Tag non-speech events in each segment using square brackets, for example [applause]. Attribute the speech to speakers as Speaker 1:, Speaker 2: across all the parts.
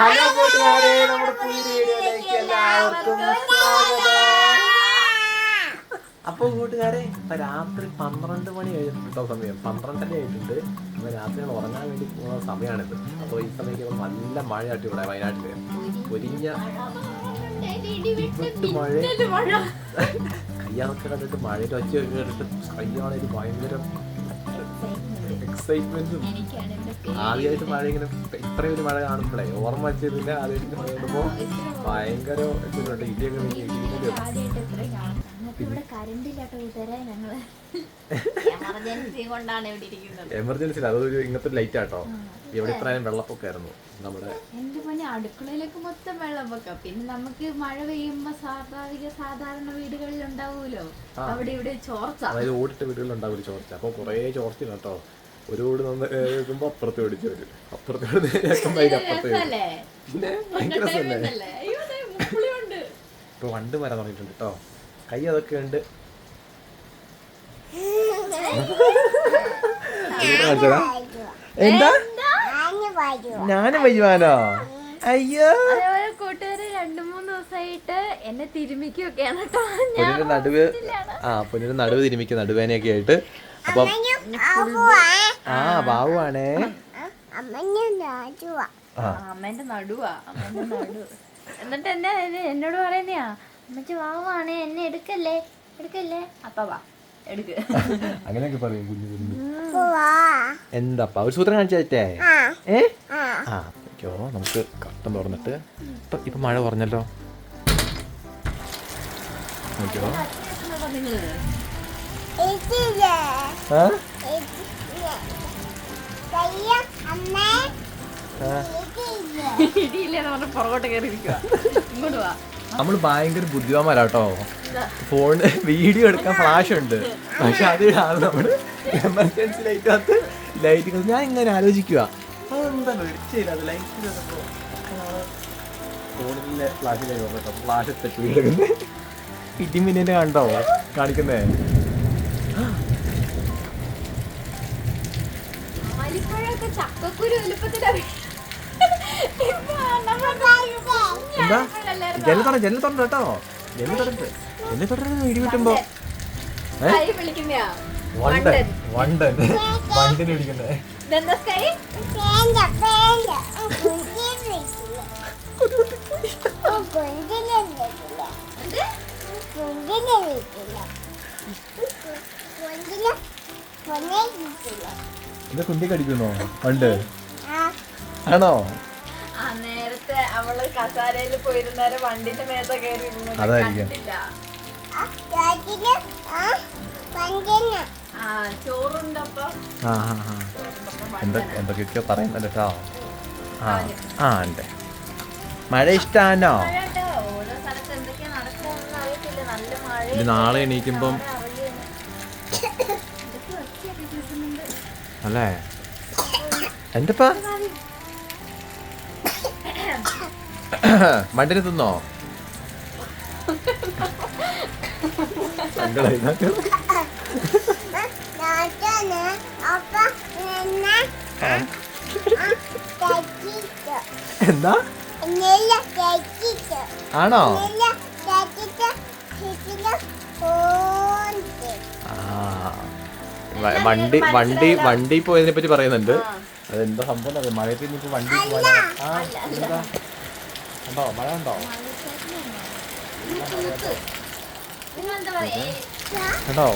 Speaker 1: Hello കൂട്ടുകാരെ നമ്മുടെ പുതിയ വീഡിയോയിലേക്ക് എല്ലാവർക്കും സ്വാഗതം. അപ്പൊ കൂട്ടുകാരെ ഇപ്പൊ രാത്രി പന്ത്രണ്ട് മണി കഴിഞ്ഞിട്ടോ സമയം. പന്ത്രണ്ടര ആയിട്ടുണ്ട്. അപ്പൊ രാത്രി ഉറങ്ങാൻ വേണ്ടി പോകുന്ന സമയമാണിത് അപ്പൊ ഈ സമയത്ത് നല്ല മഴയാട്ടി ഇവിടെ വയനാട്ടിൽ. പൊരിഞ്ഞ മഴ. കയ്യാളൊക്കെ കണ്ടിട്ട് മഴയുടെ ഒച്ച കേട്ടിട്ട് കയ്യാളൊരു ഭയങ്കര എക്സൈറ്റ്മെന്റും ആദ്യമായിട്ട് മഴ ഇങ്ങനെ ഇത്രയും ഒരു മഴ കാണുമ്പോഴേ ഓർമ്മ വെച്ചതില്ല ആദ്യമായിട്ട് മഴ കിട്ടുമ്പോൾ ഭയങ്കര ഇതുണ്ട്. ഇടിയൊക്കെ
Speaker 2: എമർജൻസി
Speaker 1: അതൊരു ഇങ്ങനത്തെ ലൈറ്റ് ആട്ടോ. ഇവിടെ ഇത്രയും വെള്ളപ്പൊക്കമായിരുന്നു നമ്മുടെ
Speaker 2: പൊന്നെ അടുക്കളയിലേക്ക് മൊത്തം വെള്ളം വെക്കാം. പിന്നെ നമുക്ക് മഴ പെയ്യുമ്പോ സ്വാഭാവിക സാധാരണ വീടുകളിൽ ഉണ്ടാവൂലോ? അവിടെ ഇവിടെ ചോർച്ച.
Speaker 1: അതായത് ഓടിട്ട വീടുകളിൽ ഉണ്ടാവില്ല ചോർച്ച. അപ്പൊ കുറേ ചോർച്ച കേട്ടോ. ഒരു വീട് നിന്ന് കേൾക്കുമ്പോ അപ്പുറത്ത് ഓടിച്ചു വരും. അപ്പുറത്ത് പിന്നെ ഭയങ്കര രസമല്ലേ. ഇപ്പൊ വണ്ട് വരാൻ തുടങ്ങിയിട്ടുണ്ട് കേട്ടോ. കൈ അതൊക്കെ ഉണ്ട്. എന്താ? ഞാനും വയ്യുവാനോ അയ്യോ.
Speaker 2: അതേപോലെ കൂട്ടുകാര് രണ്ടു മൂന്ന് ദിവസമായിട്ട് എന്നെ തിരുമിക്കുകയൊക്കെയാണ്. കേട്ടോ
Speaker 1: പൊന്നിന്റെ നടുവ് ആ പൊന്നിന്റെ നടുവ് തിരുമിക്ക് നടുവേനയൊക്കെ ആയിട്ട്. അപ്പം ആ ബാബുവാണേ ആ.
Speaker 2: അമ്മേന്റെ നടുവാ അമ്മേന്റെ നടു എന്നിട്ട് എന്നെ എന്നെ- എന്നോട് പറയുന്നയാ അമ്മച്ചി വാവാണേ എന്നെ എടുക്കല്ലേ എടുക്കല്ലേ? അപ്പ വാ എടുക്ക്.
Speaker 1: അങ്ങനെയൊക്കെ പറയും കുഞ്ഞു എന്താ എന്താപ്പാ? ഒരു സൂത്രം കാണിച്ചേ ഏ? ആ. ഓ നമുക്ക് കട്ടൻ തുറന്നിട്ട് ഇപ്പൊ ഇപ്പം മഴ കുറഞ്ഞല്ലോ. നോക്കിയോ നമ്മൾ ഭയങ്കര ബുദ്ധിമാന്മാരാട്ടോ. ഫോൺ വീഡിയോ എടുക്കാൻ ഫ്ലാഷ് ഉണ്ട്. പക്ഷെ അത് നമ്മൾ. എമർജൻസി ലൈറ്റ് ലൈറ്റ് ഞാൻ ഇങ്ങനെ ആലോചിക്കുക അതെന്താ വെളിച്ചില്ല അത് ലൈറ്റ് ഫ്ലാഷ് ഫ്ലാഷ് ഇടിമിന്നെ കണ്ടോ? കാണിക്കുന്നേ. എന്താ? ജെല്ല് കേട്ടോ. ഇടി വണ്ടൻ. വണ്ടൻ. വണ്ടിന് പിടിക്കുന്നേ
Speaker 2: ഇതെന്താ കൈ
Speaker 1: ഇത് കുണ്ടി കടിക്കുന്നോ? വണ്ട്. ആണോ?
Speaker 2: ആ നേരത്തെ അവൾ കസാരയിൽ പോയിരുന്നേരം വണ്ടിന്റെ മേത്ത കയറി ഇരുന്നത്
Speaker 1: അതായിരിക്കും.
Speaker 2: ആ
Speaker 1: ആ ആ ആ. എന്തൊ എന്തൊക്കെയൊക്കെയോ പറയുന്നുണ്ട് കേട്ടോ. ആ ആ ഉണ്ട്. മഴ ഇത് നാളെ എണീക്കുമ്പം അല്ലേ? എന്റെപ്പാ മണ്ടിന് തിന്നോ? [laughs] എന്താ? ആണോ? ആ. വണ്ടി വണ്ടി വണ്ടി പോയതിനെ പറ്റി പറയുന്നുണ്ട്. അതെന്താ സംഭവം അറിയാം മഴയത്ത് ഇനിയിപ്പോ വണ്ടി എന്താ? ഉണ്ടോ? മഴ ഉണ്ടോ? കണ്ടോ?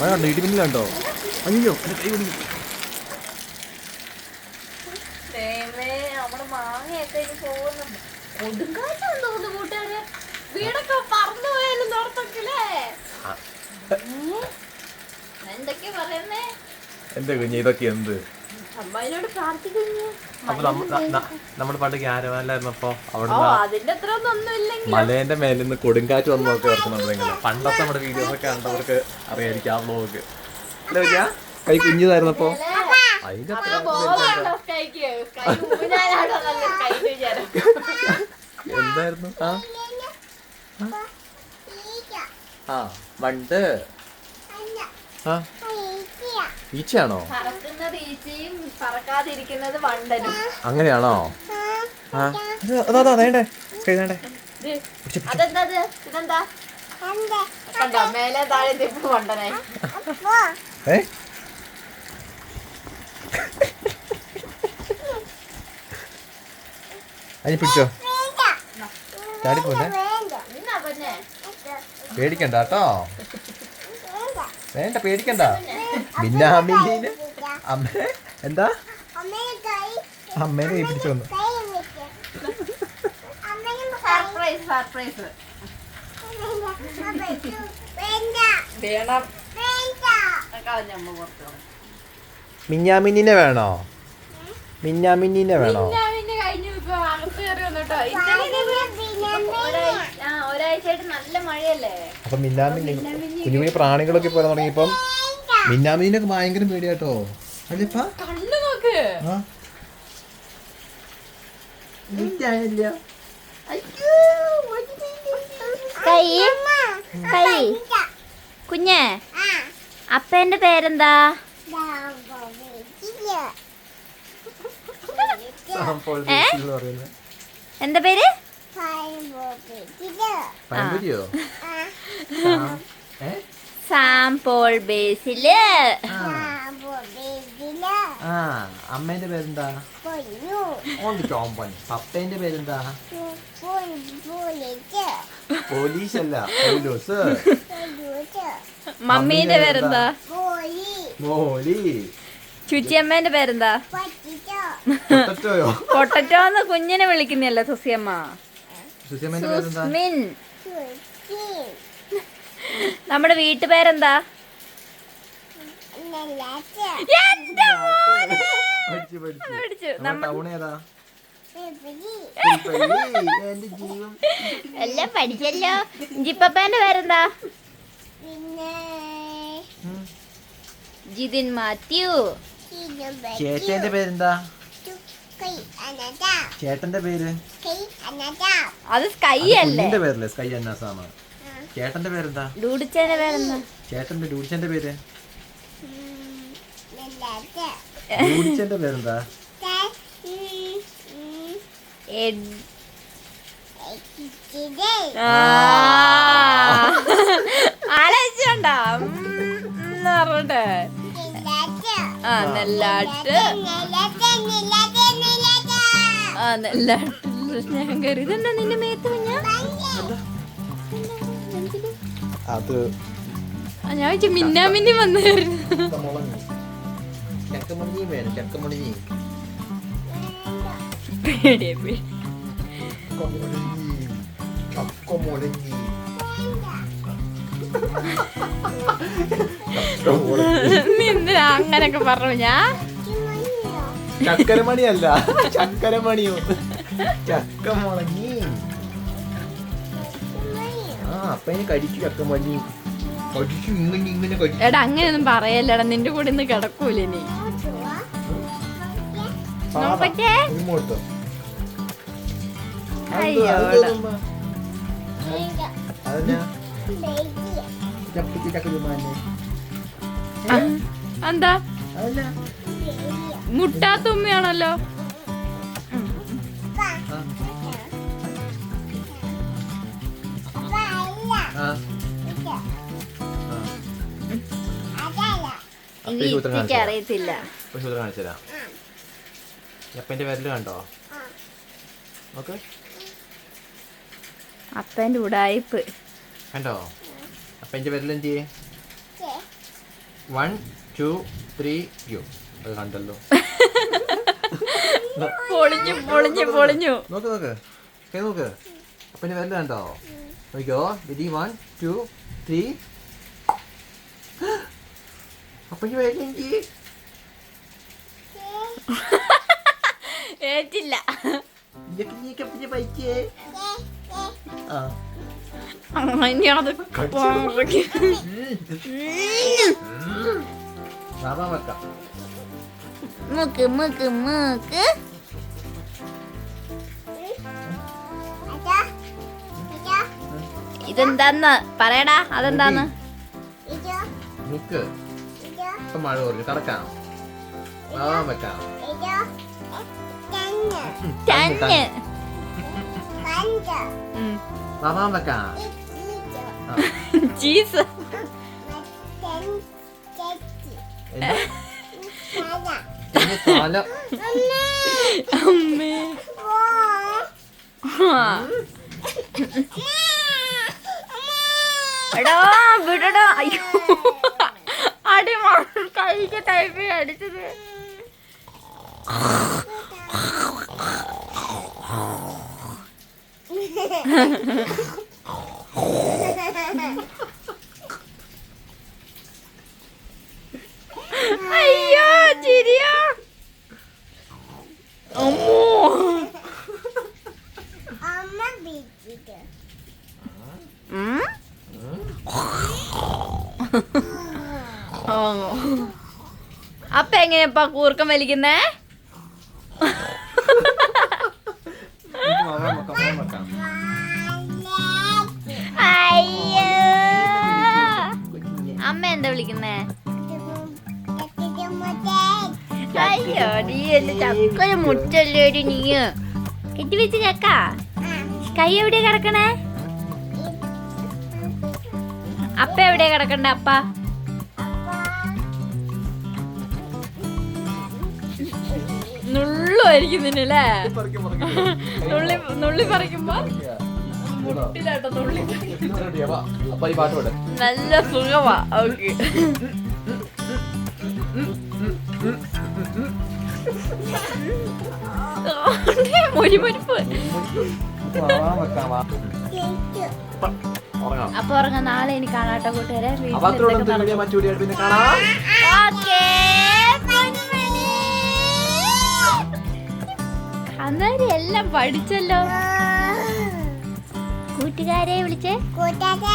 Speaker 1: മഴ ഉണ്ടോ ഇടിമിന്നലുണ്ടോ അയ്യോ എന്റെ കൈ കുടുങ്ങി
Speaker 2: ദൈവമേ, നമ്മൾ മാങ്ങയൊക്കെ ഇനി പോകുന്നു. കൊടുങ്കാറ്റാന്ന് തോന്നുന്നു കൂട്ടുകാരെ. വീടൊക്കെ പറന്നു പോയാലും നോർത്തൊക്കെയല്ലേ? എന്തൊക്കെ പറയുന്നേ?
Speaker 1: കുഞ്ഞ് ഇതൊക്കെ എന്ത്?
Speaker 2: അമ്മായിനോട് പ്രാർത്ഥിക്കുന്നു
Speaker 1: അപ്പൊ നമ്മൾ പണ്ട് ക്യാരവാനിലായിരുന്നപ്പോ അവിടെ മലേന്റെ മേലിൽ നിന്ന് കൊടുങ്കാറ്റ് വന്നു നോക്കി ഓർക്കുന്നുണ്ടെങ്കിൽ പണ്ടത്തെ നമ്മുടെ വീഡിയോസ് ഒക്കെ കണ്ടവർക്ക് അറിയായിരിക്കും ആ കുഞ്ഞാ? കൈ കുഞ്ഞിതായിരുന്നപ്പോ? എന്തായിരുന്നു? ആ? ആ വണ്ട്. ആ? ഈച്ചയാണോ? അങ്ങനെയാണോ? ആ? അത് അതാ അതാ വേണ്ടേ? കഴുകണ്ടേ
Speaker 2: ഇത് അതെന്താ ഇത്? ഇതെന്താ കണ്ടോ മേലെ താഴെ തിപ്പ് കൊണ്ടനെ
Speaker 1: ഏ അതിന് പിടിച്ചോ. ചാടി പോലെ
Speaker 2: എന്നാ പിന്നെ?
Speaker 1: പേടിക്കണ്ട കേട്ടോ. വേണ്ട പേടിക്കണ്ട. ബിന്നാമിന് അമ്മ എന്താ? അമ്മേനെ കൈ പിടിച്ചു വന്നു
Speaker 2: സർപ്രൈസ് സർപ്രൈസ് വേണം. കളഞ്ഞമ്മ പുറത്ത്
Speaker 1: മിഞ്ഞാമിന്നിനെ വേണോ? മിന്നാമിന്നിനെ വേണോ?
Speaker 2: കഴിഞ്ഞു ഇപ്പൊ അകത്ത് കയറി വന്നിട്ടോ. ഇന്നലെ ഇതേപോലെ ഒരാഴ്ച ഒരാഴ്ചയായിട്ട് നല്ല മഴയല്ലേ?
Speaker 1: അപ്പൊ മിന്നാമിന്നി കുഞ്ഞു കുഞ്ഞു പ്രാണികളൊക്കെ പോലെ തുടങ്ങിയപ്പം മിന്നാമിന്നിനൊക്കെ ഭയങ്കര പേടിയാട്ടോ. അല്ലേപ്പാ?
Speaker 2: കണ്ണു നോക്ക്.
Speaker 1: ആ.
Speaker 2: കൈ കൈ. കുഞ്ഞേ അപ്പേന്റെ പേരെന്താ? എന്താ പേര്? സാംപോൾ ബേസിൽ.
Speaker 1: ആ. അമ്മേന്റെ പേരെന്താ? ചോമ്പൻ പപ്പേന്റെ പേരെന്താ? പോലീസ് അല്ല പോലീസ്.
Speaker 2: മമ്മീന്റെ പേരെന്താ?
Speaker 1: മോലി
Speaker 2: ചുച്ചിയമ്മേന്റെ പേരെന്താ? പൊട്ടറ്റോ എന്ന് കുഞ്ഞിനെ വിളിക്കുന്നല്ലേ സുസിയമ്മ? സുസ്മിൻ. നമ്മുടെ വീട്ടുപേരെന്താ എല്ലാം പഠിച്ചല്ലോ. ജിപ്പപ്പേന്റെ പേരെന്താ. ജിതിൻ മാത്യു.
Speaker 1: ചേട്ടന്റെ പേരെന്താ? ചേട്ടന്റെ പേര്?
Speaker 2: അത് സ്കൈ
Speaker 1: അത്
Speaker 2: അല്ലേ?
Speaker 1: പേരല്ലേ? സ്കൈ അന്നാസാണ്. ചേട്ടന്റെ പേരെന്താ?
Speaker 2: ഡൂഡിച്ചേന്റെ പേരെന്താ?
Speaker 1: ചേട്ടന്റെ ഡൂഡിച്ചേന്റെ പേര്? ഡൂഡിച്ചേന്റെ പേരെന്താ.
Speaker 2: ആലോചിച്ചോണ്ടാ. അറിയണ്ടേ പറഞ്ഞിട്ട്. ആ നെല്ലാട്ട്. ആ നെല്ലാട്ട്. സ്നേഹം കയറി. ഇതെന്താ നിന്റെ മേത്ത് കുഞ്ഞ?
Speaker 1: അത്
Speaker 2: ഞാൻ വെച്ചു മിന്നാമിന്നി വന്നു പേടിയെ പേടി.
Speaker 1: ചക്കമുളഞ്ഞി ചക്കമുളഞ്ഞി
Speaker 2: നിന്ന് അങ്ങനൊക്കെ പറഞ്ഞു ഞാൻ
Speaker 1: ചക്കരമണിയല്ല ചക്കരമണിയോ? ചക്കമുളങ്ങി ആ അപ്പൊ ഇനി കടിച്ചു ചക്കമണി. കടിച്ചു ഇങ്ങനെ ഇങ്ങനെ കടിച്ചു
Speaker 2: എടാ അങ്ങനെയൊന്നും പറയല്ലടാ നിന്റെ കൂടെ ഇന്ന് കിടക്കൂല നീ നോക്കട്ടെ.
Speaker 1: ഇങ്ങോട്ടോ
Speaker 2: അയ്യോടാ. ആ, എന്താ? ഇത് ഇത്തിക്ക് അറിയത്തില്ല
Speaker 1: സൂത്രം കാണിച്ചു തരാം. അപ്പന്റെ വിരൽ കണ്ടോ? ഓക്കെ
Speaker 2: അപ്പന്റെ ഉടായിപ്പ്
Speaker 1: കണ്ടോ? അപ്പന്റെ പേരിൽ എന്ത് ചെയ്യേ? വൺ ടു ത്രീ യു അത് കണ്ടല്ലോ.
Speaker 2: പൊളിഞ്ഞു [laughs] പൊളിഞ്ഞു പൊളിഞ്ഞു.
Speaker 1: നോക്ക്. നോക്ക് കൈ നോക്ക്. അപ്പന്റെ പേരിൽ കണ്ടോ? നോക്കിയോ വിധി വൺ ടു ത്രീ അപ്പം എന്റെ ചെയ്യേ?
Speaker 2: ഏറ്റില്ല.
Speaker 1: അപ്പന്റെ ബൈക്കേ ആ വെക്കാം.
Speaker 2: മൂക്ക് മൂക്ക് മൂക്ക്. ഇതെന്താന്ന്? പറയടാ അതെന്താന്ന്?
Speaker 1: ഇപ്പൊ മഴ കുറഞ്ഞു. കടക്കാം സാധാ വെക്കാം
Speaker 2: തന്നെ ഉം.
Speaker 1: മാമാൻ വെക്കാം [laughs] ആ.
Speaker 2: ചീസ്
Speaker 1: തല
Speaker 2: അമ്മേ. എടാ വിടടാ. അയ്യോ. അടി കൈക്ക് ടൈപ്പ് അടിച്ചത്. അയ്യോ ചിരിയാ. അമ്മോ. ഉം? ഓ. അപ്പ എങ്ങനെയപ്പാ കൂർക്കം വലിക്കുന്നേ? നീ എന്റെ ചക്കര മുറ്റല്ലേടി നീ കെട്ടി വെച്ച് ചക്ക. കൈ എവിടെയാ കിടക്കണേ? അപ്പ എവിടെയാ കിടക്കണ്ടേ അപ്പ? നുള്ളുമായിരിക്കും നിന്നല്ലേ
Speaker 1: പറിക്ക്, പറിക്ക്.
Speaker 2: നുള്ളി നുള്ളി പറിക്കുമ്പോ. മുട്ടിലാട്ടോ നുള്ളി നല്ല സുഖമാ ഓക്കെ മുരിമുരിപ്പ്
Speaker 1: മാമാൻ വെക്കാം വാ. പ- ഉറങ്ങാം
Speaker 2: അപ്പൊ ഉറങ്ങാം നാളെ ഇനി കാണാട്ടോ കൂട്ടുകാരെ അന്നേരം എല്ലാം പഠിച്ചല്ലോ. കൂട്ടുകാരെ വിളിച്ചേ.
Speaker 3: കൂട്ടാതെ